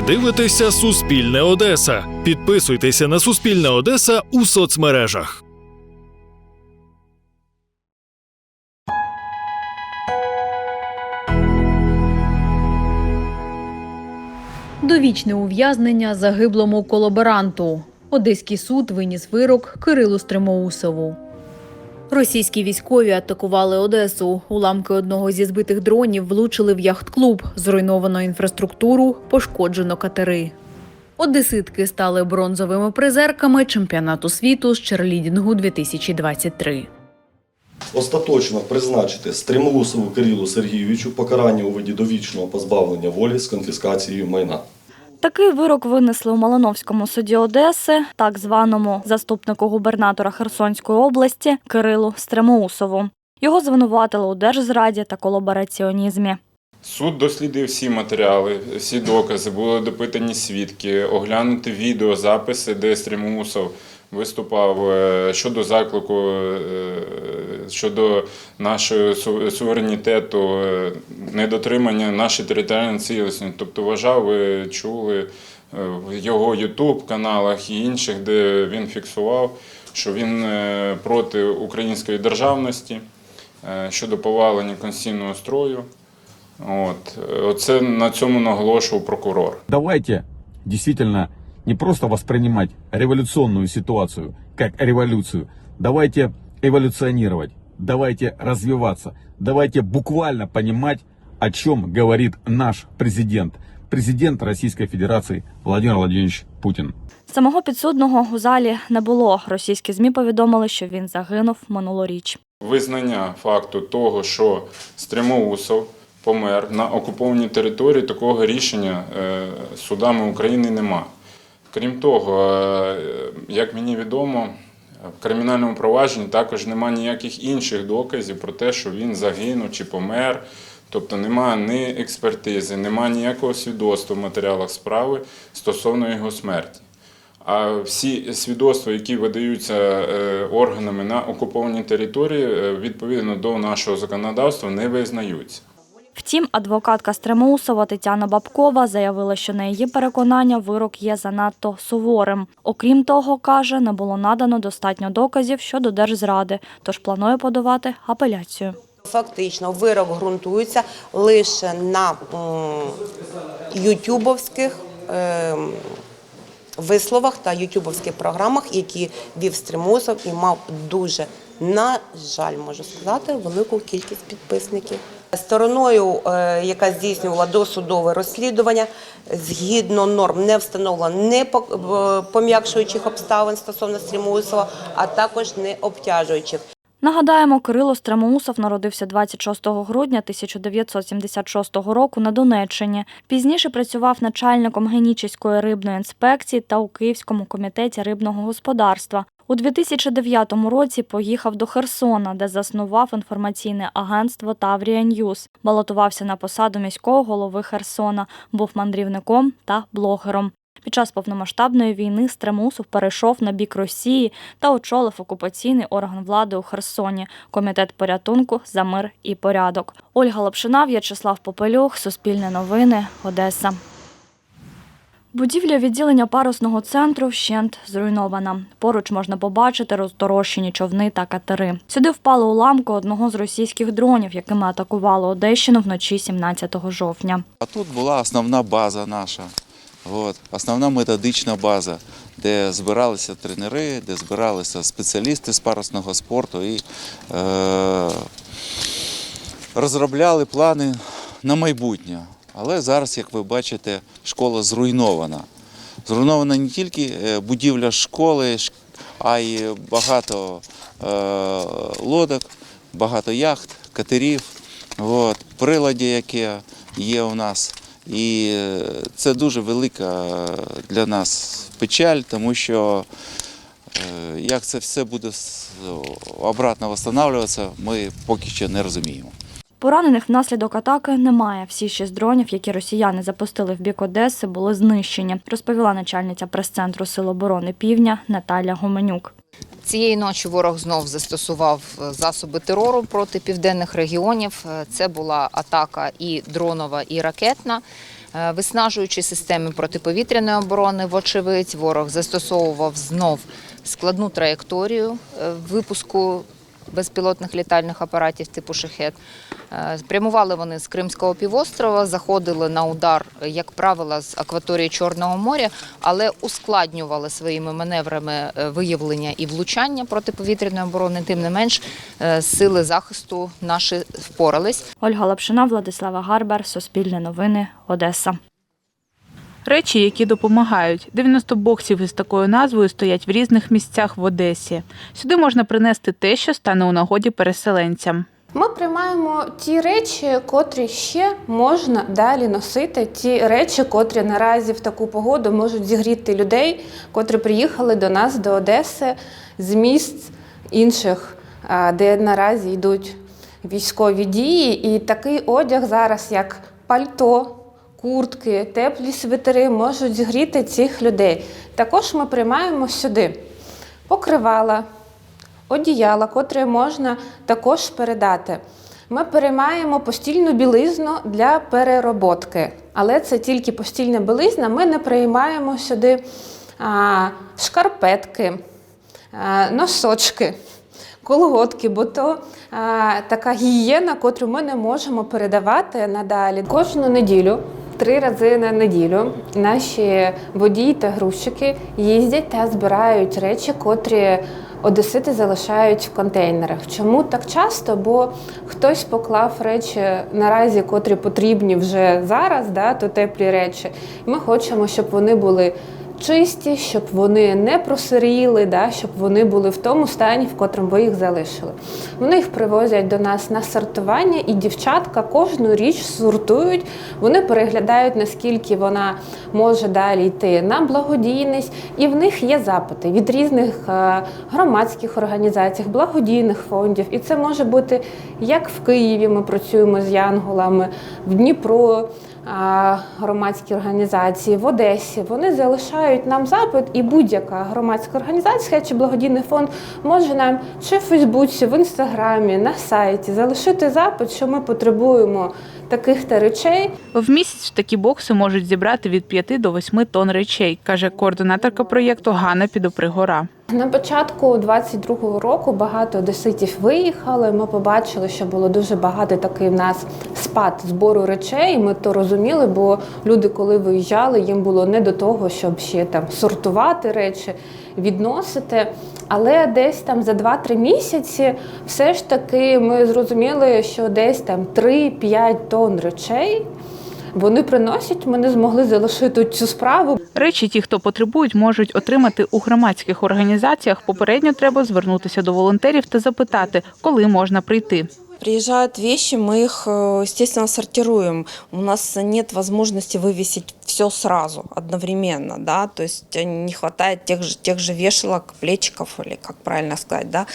Ви дивитеся Суспільне Одеса. Підписуйтеся на Суспільне Одеса у соцмережах. Довічне ув'язнення загиблому колаборанту. Одеський суд виніс вирок Кирилу Стремоусову. Російські військові атакували Одесу. Уламки одного зі збитих дронів влучили в яхт-клуб. Зруйновано інфраструктуру, пошкоджено катери. Одеситки стали бронзовими призерками чемпіонату світу з черлідінгу 2023. Остаточно призначити Стримоусову Кирилу Сергійовичу покарання у виді довічного позбавлення волі з конфіскацією майна. Такий вирок винесли у Малиновському суді Одеси, так званому заступнику губернатора Херсонської області Кирилу Стремоусову. Його звинуватили у держзраді та колабораціонізмі. Суд дослідив всі матеріали, всі докази, були допитані свідки, оглянути відеозаписи, де Стрімусов виступав е, щодо заклику, е, щодо нашого суверенітету, е, недотримання нашої територіальної цілісності. Тобто вважав, ви чули в його Ютуб-каналах і інших, де він фіксував, що він проти української державності щодо повалення конституційного строю. От. Оце на цьому наголошував прокурор. Давайте действительно не просто воспринимать революционную ситуацию как революцию. Давайте эволюционировать, давайте развиваться, давайте буквально понимать, о чем говорит наш президент, президент Российской Федерации Владимир Владимирович Путин. Самого підсудного у залі не було. Російські змі повідомили, що він загинув минулоріч. Визнання факту того, що Стримоусов помер на окупованій території, такого рішення е, судами України нема. Крім того, е, як мені відомо, в кримінальному провадженні також немає ніяких інших доказів про те, що він загинув чи помер. Тобто немає ні експертизи, немає ніякого свідоцтва в матеріалах справи стосовно його смерті. А всі свідоцтва, які видаються е, органами на окупованій території, е, відповідно до нашого законодавства, не визнаються. Втім, адвокатка Стремоусова Тетяна Бабкова заявила, що на її переконання вирок є занадто суворим. Окрім того, каже, не було надано достатньо доказів щодо держзради, тож планує подавати апеляцію. Фактично, вирок ґрунтується лише на ютюбовських ем, висловах та ютюбовських програмах, які вів Стримусов і мав дуже, на жаль, можу сказати, велику кількість підписників. Стороною, е, яка здійснювала досудове розслідування, згідно норм не встановлено не по- пом'якшуючих обставин стосовно Стрімусова, а також не обтяжуючих. Нагадаємо, Кирило Стремоусов народився 26 грудня 1976 року на Донеччині. Пізніше працював начальником Генічеської рибної інспекції та у Київському комітеті рибного господарства. У 2009 році поїхав до Херсона, де заснував інформаційне агентство Таврія Ньюз. Балотувався на посаду міського голови Херсона, був мандрівником та блогером. Під час повномасштабної війни Стремусов перейшов на бік Росії та очолив окупаційний орган влади у Херсоні комітет порятунку за мир і порядок. Ольга Лапшина, В'ячеслав Попелюх, Суспільне новини, Одеса. Будівля відділення парусного центру вщент зруйнована. Поруч можна побачити розторощені човни та катери. Сюди впало уламки одного з російських дронів, якими атакували Одещину вночі 17 жовтня. А тут була основна база наша, от, основна методична база, де збиралися тренери, де збиралися спеціалісти з парусного спорту і е, розробляли плани на майбутнє. Але зараз, як ви бачите, школа зруйнована. Зруйнована не тільки е, будівля школи, а й багато е, лодок, багато яхт, катерів, от, приладі, яке є у нас. І е, це дуже велика для нас печаль, тому що як це все буде обратно відновлюватися, ми поки що не розуміємо. Поранених внаслідок атаки немає. Всі шість дронів, які росіяни запустили в бік Одеси, були знищені, розповіла начальниця прес-центру Сил оборони Півдня Наталя Гуменюк. Цієї ночі ворог знов застосував е, засоби терору проти південних регіонів. Е, Це була атака і дронова, і ракетна. Е, Виснажуючи системи протиповітряної оборони, вочевидь, ворог застосовував знов складну траєкторію випуску безпілотних літальних апаратів типу шахет. Е, Прямували вони з Кримського півострова, заходили на удар, як правило, з акваторії Чорного моря, але ускладнювали своїми маневрами е, виявлення і влучання протиповітряної оборони. Тим не менш, е, сили захисту наші впорались. Ольга Лапшина, Владислава Гарбар, Суспільне новини, Одеса. Речі, які допомагають. 90 боксів із такою назвою стоять в різних місцях в Одесі. Сюди можна принести те, що стане у нагоді переселенцям. Ми приймаємо ті речі, котрі ще можна далі носити. Ті речі, котрі наразі в таку погоду можуть зігріти людей, котрі приїхали до нас до Одеси з місць інших, де наразі йдуть військові дії. І такий одяг зараз, як пальто. Куртки, теплі свитери можуть зігріти цих людей. Також ми приймаємо сюди покривала, одіяла, котрі можна також передати. Ми переймаємо постільну білизну для перероботки, але це тільки постільна білизна. Ми не приймаємо сюди а, шкарпетки, а, носочки, колготки, бо то а, така гігієна, котру ми не можемо передавати надалі. Кожну неділю. Три рази на неділю наші водії та грузчики їздять та збирають речі, котрі одесити залишають в контейнерах. Чому так часто? Бо хтось поклав речі наразі, котрі потрібні вже зараз, да, то теплі речі. І ми хочемо, щоб вони були чисті, щоб вони не просиріли, да, щоб вони були в тому стані, в котрому ви їх залишили. Вони їх привозять до нас на сортування, і дівчатка кожну річ сортують. Вони переглядають, наскільки вона може далі йти на благодійність, і в них є запити від різних е, громадських організацій, благодійних фондів. І це може бути як в Києві. Ми працюємо з янголами, в Дніпро громадські організації в Одесі. Вони залишають нам запит, і будь-яка громадська організація чи благодійний фонд може нам чи в Фейсбуці, в інстаграмі, на сайті залишити запит, що ми потребуємо таких та речей. В місяць такі бокси можуть зібрати від 5 до 8 тонн речей, каже координаторка проєкту Ганна Підопригора. На початку 22-го року багато одеситів виїхали. Ми побачили, що було дуже багато такий в нас спад збору речей. Ми то розуміли, бо люди, коли виїжджали, їм було не до того, щоб ще там сортувати речі, відносити. Але десь там за 2-3 місяці все ж таки ми зрозуміли, що десь там 3-5 тонн речей. Вони приносять, ми не змогли залишити цю справу. Речі, ті, хто потребують, можуть отримати у громадських організаціях. Попередньо треба звернутися до волонтерів та запитати, коли можна прийти. Приезжают вещи, мы их, э, естественно, сортируем. У нас нет возможности вывесить все сразу, одновременно, да, то есть э, не хватает тех же, тех же вешалок, плечиков, или как правильно сказать, да.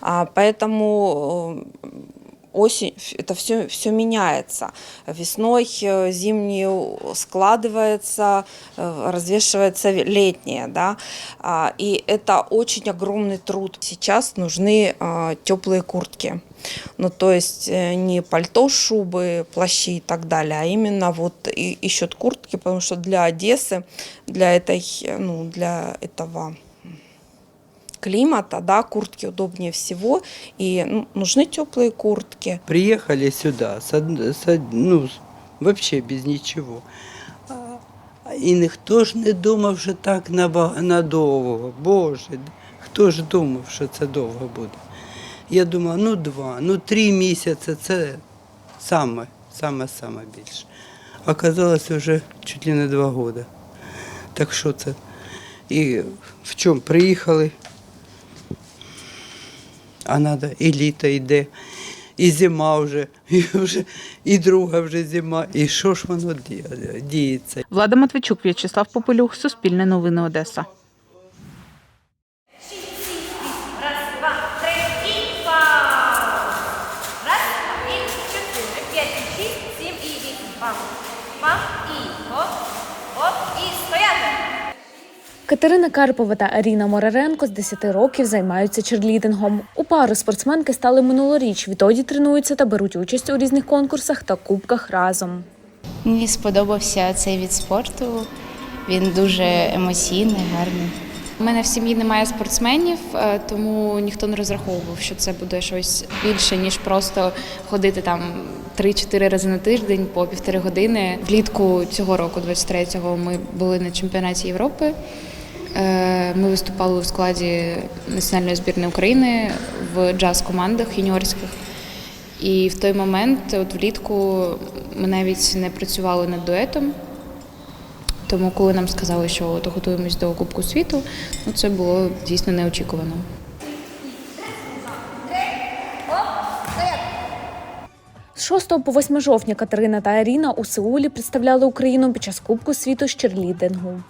А, поэтому э, осень, это все, все меняется. Весной э, зимнее складывается, э, развешивается летнее, да, А, и это очень огромный труд. Сейчас нужны э, теплые куртки. Ну, то есть э, не пальто, шубы, плащи и так далее, а именно вот и, ищут куртки, потому что для Одессы, для этой, э, ну, для этого климата, да, куртки удобнее всего, и ну, нужны теплые куртки. Приехали сюда, с с ну, вообще без нічого. А, І ніхто ж не думав, що так надовго. Боже, хто ж думав, що це довго буде? Я думала, ну два, ну три місяці це саме, саме, саме більше. Оказалось вже чуть ли не два роки. Так що це? І в чому приїхали? А треба і літо йде, і зима вже, і вже і друга вже зима. І що ж воно діється? Влада Матвійчук, В'ячеслав Попелюх, Суспільне новини Одеса. Катерина Карпова та Аріна Мораренко з 10 років займаються черлідингом. У пари спортсменки стали минулоріч. Відтоді тренуються та беруть участь у різних конкурсах та кубках разом. Мені сподобався цей від спорту. Він дуже емоційний, гарний. У мене в сім'ї немає спортсменів, е, тому ніхто не розраховував, що це буде щось більше, ніж просто ходити там 3-4 рази на тиждень по півтори години. Влітку цього року, 23-го, ми були на чемпіонаті Європи. Е, Ми виступали у складі національної збірної України в джаз-командах юніорських. І в той момент, от влітку, ми навіть не працювали над дуетом. Тому, коли нам сказали, що от готуємось до Кубку світу, ну це було дійсно неочікувано. З 6 по 8 жовтня Катерина та Аріна у Сеулі представляли Україну під час Кубку світу з черлідингу.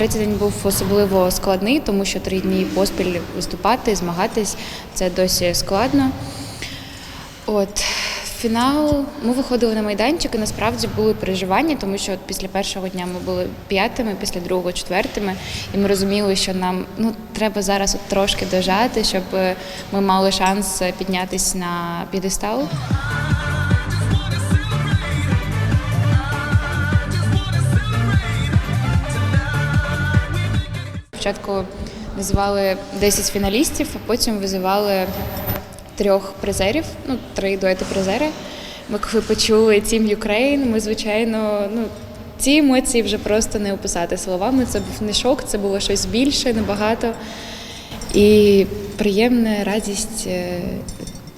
Третій день був особливо складний, тому що три дні поспіль виступати, змагатись це досі складно. От фінал ми виходили на майданчик і насправді були переживання, тому що от після першого дня ми були п'ятими, після другого четвертими, і ми розуміли, що нам ну треба зараз от трошки дожати, щоб е, ми мали шанс піднятися на п'єдестал. Спочатку називали 10 фіналістів, а потім визивали трьох призерів, ну, три дуети призери. Ми коли почули Team Ukraine, ми, звичайно, ну, ці емоції вже просто не описати словами. Це був не шок, це було щось більше, набагато. І приємна радість, е,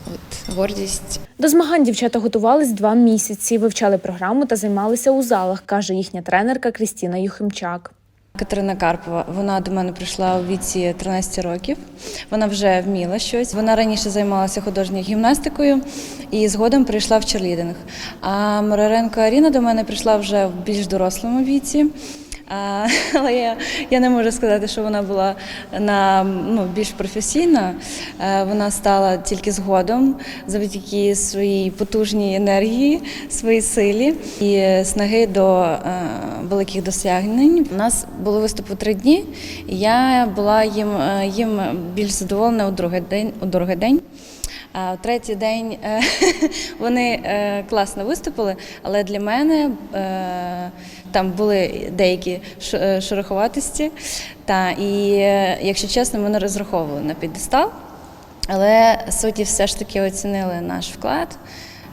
от, гордість. До змагань дівчата готувались два місяці, вивчали програму та займалися у залах, каже їхня тренерка Крістіна Юхимчак. Катерина Карпова, вона до мене прийшла у віці 13 років. Вона вже вміла щось. Вона раніше займалася художньою гімнастикою і згодом прийшла в черлідинг. А Мораренко Аріна до мене прийшла вже в більш дорослому віці. Але я, я не можу сказати, що вона була на ну, більш професійна. Вона стала тільки згодом завдяки своїй потужній енергії, своїй силі і снаги до великих досягнень. У нас були виступи три дні, я була їм, їм більш задоволена у другий день. У другий день. А в третій день е, вони е, класно виступили, але для мене е, там були деякі е, шероховатості. Та, і, е, якщо чесно, ми не розраховували на підестал, але судді все ж таки оцінили наш вклад,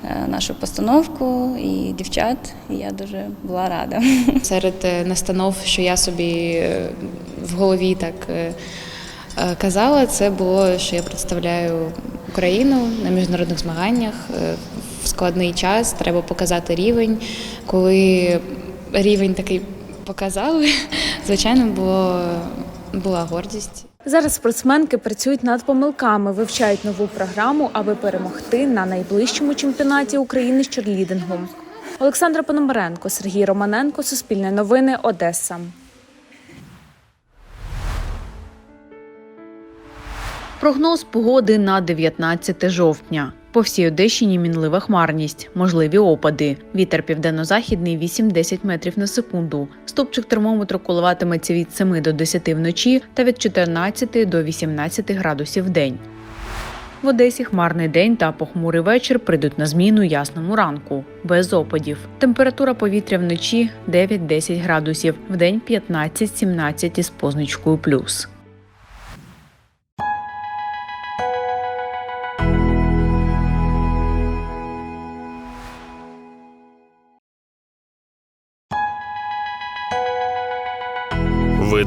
е, нашу постановку і дівчат, і я дуже була рада. Серед е, настанов, що я собі е, в голові так е, е, казала, це було, що я представляю Україну на міжнародних змаганнях е, в складний час. Треба показати рівень. Коли рівень такий показали, звичайно, було, була гордість. Зараз спортсменки працюють над помилками, вивчають нову програму, аби перемогти на найближчому чемпіонаті України з черлідингу. Олександра Пономаренко, Сергій Романенко, Суспільне новини, Одеса. Прогноз погоди на 19 жовтня. По всій Одещині мінлива хмарність, можливі опади. Вітер південно-західний 8-10 метрів на секунду. Стопчик термометру коливатиметься від 7 до 10 вночі та від 14 до 18 градусів в день. В Одесі хмарний день та похмурий вечір прийдуть на зміну ясному ранку, без опадів. Температура повітря вночі 9-10 градусів, вдень 15-17 із позначкою плюс.